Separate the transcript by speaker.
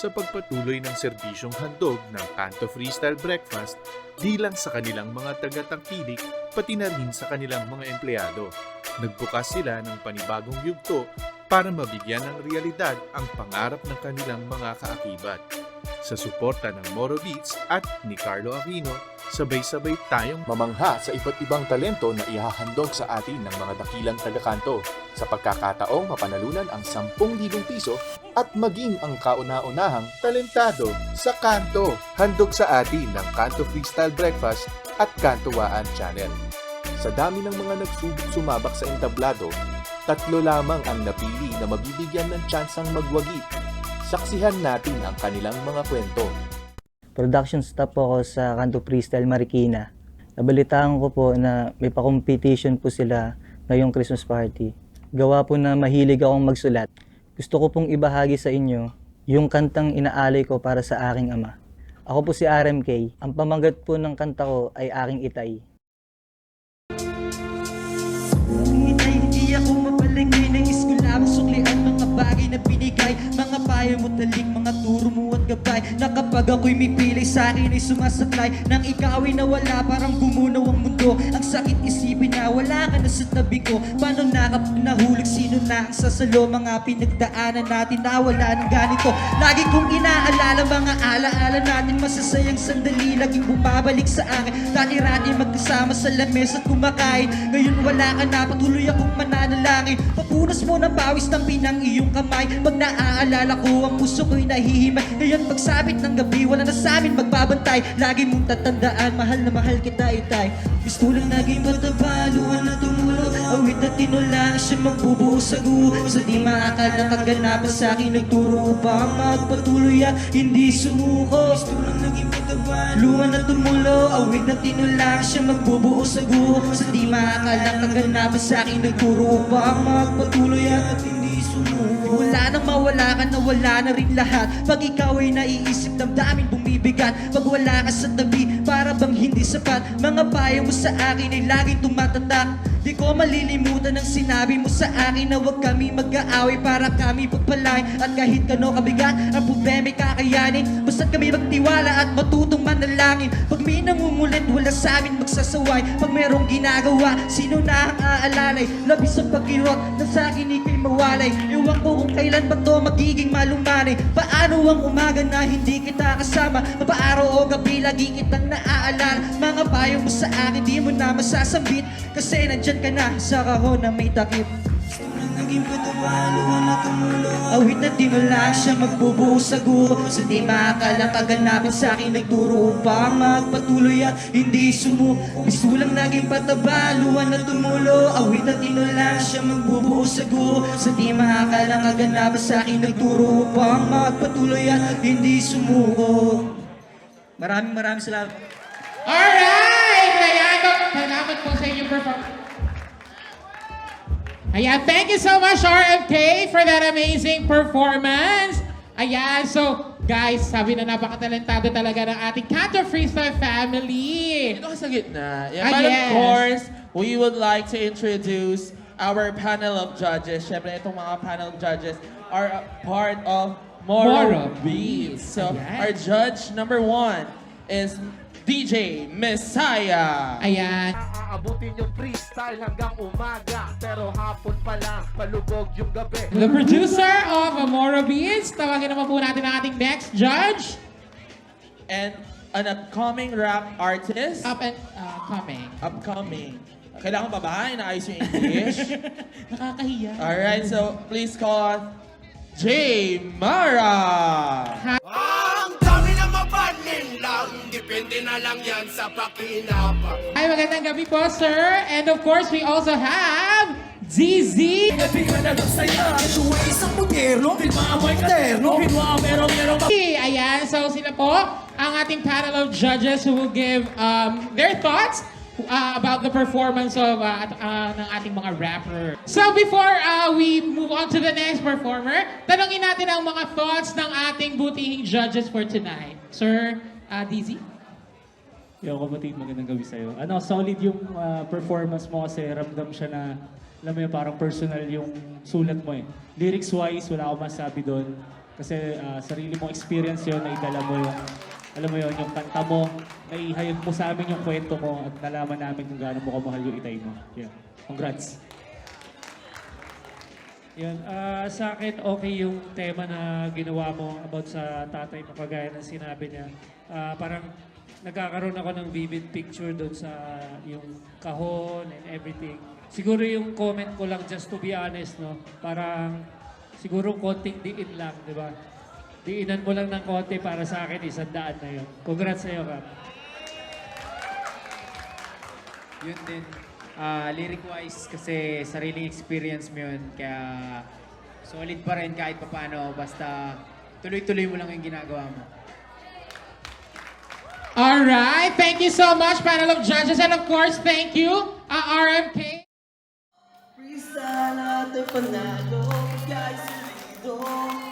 Speaker 1: sa pagpatuloy ng serbisyong handog ng Kanto Freestyle Breakfast di lang sa kanilang mga tagatangkilik pati na rin sa kanilang mga empleyado. Nagbukas sila ng panibagong yugto para mabigyan ng realidad ang pangarap ng kanilang mga kaakibat. Sa suporta ng Moro Beats at ni Carlo Aquino, sabay-sabay tayong
Speaker 2: Mamangha sa iba't ibang talento na ihahandog sa atin ng mga dakilang tagakanto sa pagkakataong mapanalunan ang 10,000 piso at maging ang kauna-unahang talentado sa kanto. Handog sa atin ng Kanto Freestyle Breakfast at Kantowaan Channel. Sa dami ng mga nagsubok sumabak sa entablado, tatlo lamang ang napili na mabibigyan ng tsansang magwagi. Saksihan natin ang kanilang mga kwento.
Speaker 3: Production staff po ako sa Kanto Freestyle Marikina. Nabalitaan ko po na may pa-competition po sila ngayong Christmas party. Gawa po na mahilig akong magsulat. Gusto ko pong ibahagi sa inyo yung kantang inaalay ko para sa aking ama. Ako po si RMK. Ang pamagat po ng kanta ko ay aking itay.
Speaker 4: Inay, hindi ako mapalagay ng eskwela Suklian mga bagay na binigay Mga payo mo taling, Na kapag ako'y may pilay sa akin ay sumasaklay. Nang ikaw ay nawala, parang bumunaw ang mundo. Ang sakit isipin na wala ka na sa tabi ko. Paano na kapag nahulog, sino na ang sasalo? Mga pinagdaanan natin na wala ng ganito. Lagi kong inaalala mga alaala natin Masasayang sandali, laging bumabalik sa akin. Dati-rati magkasama sa lamesa at kumakain. Ngayon wala ka na, patuloy akong mananalangin. Papunas mo ng pawis ng pinang iyong kamay. Pag naaalala ko, ang puso ko'y nahihimay. Ngayon pagsabit ng gabi, wala na sa amin magbabantay. Lagi mong tatandaan, mahal na mahal kita itay. Gusto lang naging mataba, luha na tumulo Awit na tinulang siya magbubuo sa guho Sa di maakala kaganapan sa akin Nagturo upang magpatuloy at hindi sumuko. Gusto lang naging mataba, luha na tumulo Awit na tinulang siya magbubuo sa guho Sa di maakala kaganapan sa akin Nagturo upang magpatuloy at hindi sumuko. Wala nang mawala ka na wala na rin lahat Pag ikaw ay naiisip damdamin bumibigat Pag wala ka sa tabi para bang hindi sapat Mga payo mo sa akin ay laging tumatatak Di ko malilimutan ang sinabi mo sa akin na huwag kami mag-aaway para kami pagpalain. At kahit kano kabigat ang problema'y kakayanin Basta't kami magtiwala at matutong manalangin. Pag may nangungulit wala sa amin magsasaway. Pag merong ginagawa sino na ang aalalay? Labis ang pagkirot na sa akin ikay mawalay. Iwan ko kung kailan ba to magiging malumanay. Paano ang umaga na hindi kita kasama? Mapaaraw o gabi lagi kitang naaalala. Mga payo mo sa akin di mo na masasambit. Kasi nandyan ka na sa kahon na may takip. Naging patawaluan na tumulo Awit na tinula siya magbubuo sa guho. Sa di maakalang kaganapan sa akin Nagturo upang magpatuloy at hindi sumu. Gusto lang naging patabaluan na tumulo. Awit na tinula siya magbubuo sa guho. Sa di maakalang kaganapan sa akin Nagturo upang magpatuloy at hindi sumuko. Maraming maraming salamat.
Speaker 5: Alright! Ayan, salamat po sa inyong performance. Ayan, thank you so much RMK for that amazing performance. Ayan, so guys, sabi na napakatalentado talaga ng ating Canto Freestyle family.
Speaker 6: Dito ka sa gitna. Yeah,
Speaker 5: Ah,
Speaker 6: but of
Speaker 5: yes.
Speaker 6: course, we would like to introduce our panel of judges. Siyempre, itong mga panel of judges are part of Moro,
Speaker 5: Moro
Speaker 6: Beats. So,
Speaker 5: Ayan.
Speaker 6: our judge number one is DJ Messiah.
Speaker 5: Ayan.
Speaker 7: Aabutin yung freestyle hanggang umaga Pero hapon pa lang, palubog yung gabi
Speaker 5: The producer of Amora Beats. Tawagin naman po natin ang ating next judge.
Speaker 6: And an upcoming rap artist.
Speaker 5: Up and uh, coming.
Speaker 6: upcoming. Kailangan ba ba? Inaayos yung English?
Speaker 5: Nakakahiya.
Speaker 6: Alright, so please call J. Mara.
Speaker 7: Na lang yan sa pakinabang
Speaker 5: Ay, magandang gabi po, sir. And of course, we also have ZZ. Ayan, so sila po ang ating panel of judges who will give um, their thoughts uh, about the performance of uh, at- uh, ng ating mga rapper. So before uh, we move on to the next performer, tanongin natin ang mga thoughts ng ating butihing judges for tonight. Sir uh, DZ?
Speaker 8: Yo, kapatid, magandang gabi sa'yo. Ano, solid yung ah, performance mo kasi ramdam siya na, alam mo yun, parang personal yung sulat mo eh. Lyrics-wise, wala akong masabi doon. Kasi ah, sarili mong experience yun, na idala mo yung, alam mo yun, yung kanta mo, naihayag mo sa amin yung kwento mo at nalaman namin kung gaano mo kamahal yung itay mo. Yeah. Congrats.
Speaker 9: Yan, ah, sa akin okay yung tema na ginawa mo about sa tatay mo kagaya ng sinabi niya. Ah, parang nagkakaroon ako ng vivid picture doon sa yung kahon and everything. Siguro yung comment ko lang just to be honest, no? Parang siguro konting diin lang, di ba? Diinan mo lang ng konti para sa akin, isang daan na yun. Congrats sa'yo, Kap.
Speaker 10: yun din. Ah, lyric-wise, kasi sariling experience mo yun. Kaya solid pa rin kahit papaano. Basta tuloy-tuloy mo lang yung ginagawa mo.
Speaker 5: All right. Thank you so much, panel of judges. And of course, thank you, uh, RMK.
Speaker 6: Freestyle at panalo, guys, dito.